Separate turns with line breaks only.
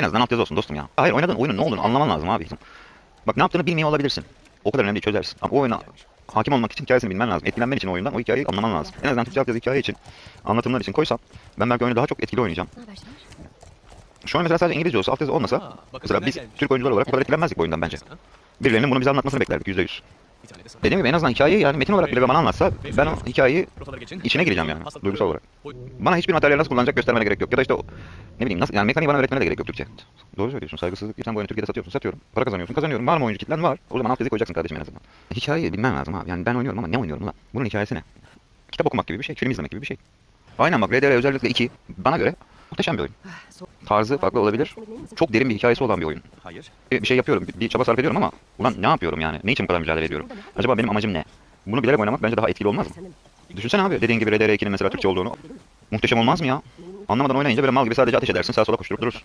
En azından altyazı olsun dostum ya. Hayır oynadığın oyunun ne olduğunu anlaman lazım abi. Bak ne yaptığını bilmiyor olabilirsin. O kadar önemli çözersin. Ama o oyuna hakim olmak için hikayesini bilmen lazım. Etkilenmen için oyundan o hikayeyi anlaman lazım. En azından Türkçe altyazı hikaye için, anlatımlar için koysam ben belki oyunu daha çok etkili oynayacağım. Şu an mesela sadece İngilizce olsa, altyazı olmasa
Aa,
mesela biz Türk oyuncular olarak bu kadar etkilenmezdik bu oyundan bence. Birilerinin bunu bize anlatmasını beklerdik
%100.
Dediğim gibi en azından hikayeyi yani metin olarak bile bana anlatsa ben o hikayeyi içine gireceğim yani duygusal olarak. Bana hiçbir materyal nasıl kullanacak göstermene gerek yok. Ya da işte o ne bileyim nasıl yani mekaniği bana öğretmene de gerek yok Türkçe. Doğru söylüyorsun. Saygısızlık. Sen bu oyunu Türkiye'de satıyorsun. Satıyorum. Para kazanıyorsun. Kazanıyorum. Var mı oyuncu kitlen var. O zaman alt yazı koyacaksın kardeşim en azından. Hikayeyi bilmem lazım abi. Yani ben oynuyorum ama ne oynuyorum lan? Bunun hikayesi ne? Kitap okumak gibi bir şey. Film izlemek gibi bir şey. Aynen bak RDR özellikle 2 bana göre muhteşem bir oyun. Tarzı farklı olabilir. Çok derin bir hikayesi olan bir oyun.
Hayır.
Bir şey yapıyorum. Bir, çaba sarf ediyorum ama ulan ne yapıyorum yani? Ne için bu kadar mücadele ediyorum? Acaba benim amacım ne? Bunu bilerek oynamak bence daha etkili olmaz mı? Düşünsene abi dediğin gibi RDR 2'nin mesela Türkçe olduğunu. Muhteşem olmaz mı ya? Anlamadan oynayınca böyle mal gibi sadece ateş edersin sağa sola koşturup durursun.